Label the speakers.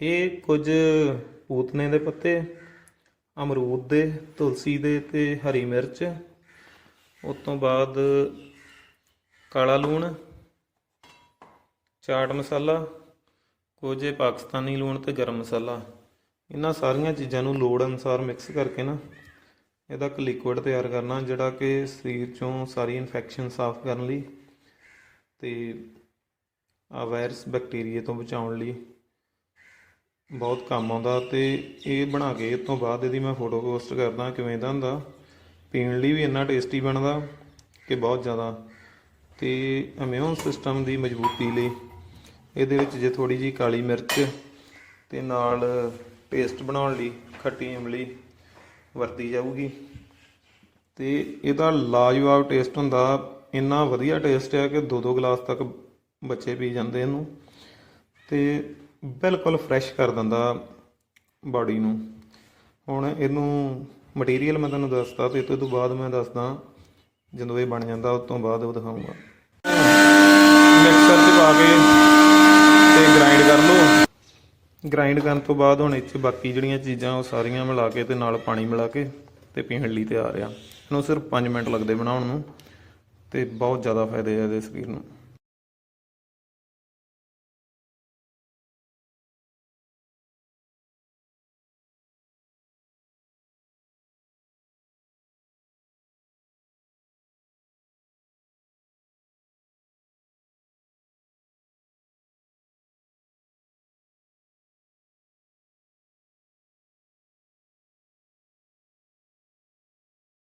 Speaker 1: ਇਹ ਕੁਝ ਪੂਤਨੇ ਦੇ ਪੱਤੇ, ਅਮਰੂਦ ਦੇ, ਤੁਲਸੀ ਦੇ ਤੇ ਹਰੀ ਮਿਰਚ, ਉਸ ਤੋਂ ਬਾਅਦ ਕਾਲਾ ਲੂਣ, ਚਾਟ ਮਸਾਲਾ, ਕੁਝ ਪਾਕਿਸਤਾਨੀ ਲੂਣ ਤੇ ਗਰਮ ਮਸਾਲਾ। ਇਹਨਾਂ ਸਾਰੀਆਂ ਚੀਜ਼ਾਂ ਨੂੰ ਲੋੜ ਅਨੁਸਾਰ ਮਿਕਸ ਕਰਕੇ ਨਾ ਇਹਦਾ ਇੱਕ ਲਿਕੁਇਡ ਤਿਆਰ ਕਰਨਾ, ਜਿਹੜਾ ਕਿ ਸਰੀਰ ਚੋਂ ਸਾਰੀ ਇਨਫੈਕਸ਼ਨ ਸਾਫ਼ ਕਰਨ ਲਈ ਤੇ ਆ ਵਾਇਰਸ ਬੈਕਟੀਰੀਆ ਤੋਂ ਬਚਾਉਣ ਲਈ ਬਹੁਤ ਕੰਮ ਆਉਂਦਾ ਤੇ ਇਹ ਬਣਾ ਕੇ ਇਸ ਤੋਂ ਬਾਅਦ ਇਹਦੀ ਮੈਂ ਫੋਟੋ ਪੋਸਟ ਕਰਦਾ ਕਿਵੇਂ ਦਾ ਹੁੰਦਾ। ਪੀਣ ਲਈ ਵੀ ਇੰਨਾ ਟੇਸਟੀ ਬਣਦਾ ਕਿ ਬਹੁਤ ਜ਼ਿਆਦਾ। ਤੇ ਇਮਿਊਨ ਸਿਸਟਮ ਦੀ ਮਜ਼ਬੂਤੀ ਲਈ ਇਹਦੇ ਵਿੱਚ ਜੇ ਥੋੜੀ ਜੀ ਕਾਲੀ ਮਿਰਚ ਤੇ ਨਾਲ ਪੇਸਟ ਬਣਾਉਣ ਲਈ ਖੱਟੀ ਇਮਲੀ ਵਰਤੀ ਜਾਊਗੀ। ਤੇ ਇਹਦਾ ਲਾਜਵਾਬ ਟੇਸਟ ਹੁੰਦਾ, ਇੰਨਾ ਵਧੀਆ ਟੇਸਟ ਹੈ ਕਿ ਦੋ ਦੋ ਗਲਾਸ ਤੱਕ ਬੱਚੇ ਪੀ ਜਾਂਦੇ ਇਹਨੂੰ। ਤੇ ਬਿਲਕੁਲ ਫਰੈਸ਼ ਕਰ ਦਿੰਦਾ ਬਾਡੀ ਨੂੰ। ਹੁਣ ਇਹਨੂੰ ਮਟੀਰੀਅਲ ਮੈਂ ਤੁਹਾਨੂੰ ਦੱਸਦਾ ਤੇ ਇਹ ਤੋਂ ਬਾਅਦ ਮੈਂ ਦੱਸਦਾ ਜਦੋਂ ਇਹ ਬਣ ਜਾਂਦਾ, ਉਸ ਤੋਂ ਬਾਅਦ ਉਹ ਦਿਖਾਊਂਗਾ। ਮਿਕਸਰ 'ਚ ਪਾ ਕੇ ਤੇ ਗ੍ਰਾਈਂਡ ਕਰ ਲਓ। ਗ੍ਰਾਈਂਡ ਕਰਨ ਤੋਂ ਬਾਅਦ ਹੁਣ ਇੱਥੇ ਬਾਕੀ ਜਿਹੜੀਆਂ ਚੀਜ਼ਾਂ, ਉਹ ਸਾਰੀਆਂ ਮਿਲਾ ਕੇ ਤੇ ਨਾਲ ਪਾਣੀ ਮਿਲਾ ਕੇ ਤੇ ਪੀਣ ਲਈ ਤਿਆਰ ਆ। ਇਹਨੂੰ ਸਿਰਫ 5 ਮਿੰਟ ਲੱਗਦੇ ਬਣਾਉਣ ਨੂੰ ਤੇ ਬਹੁਤ ਜ਼ਿਆਦਾ ਫਾਇਦੇ ਆ ਇਹਦੇ ਸਰੀਰ ਨੂੰ।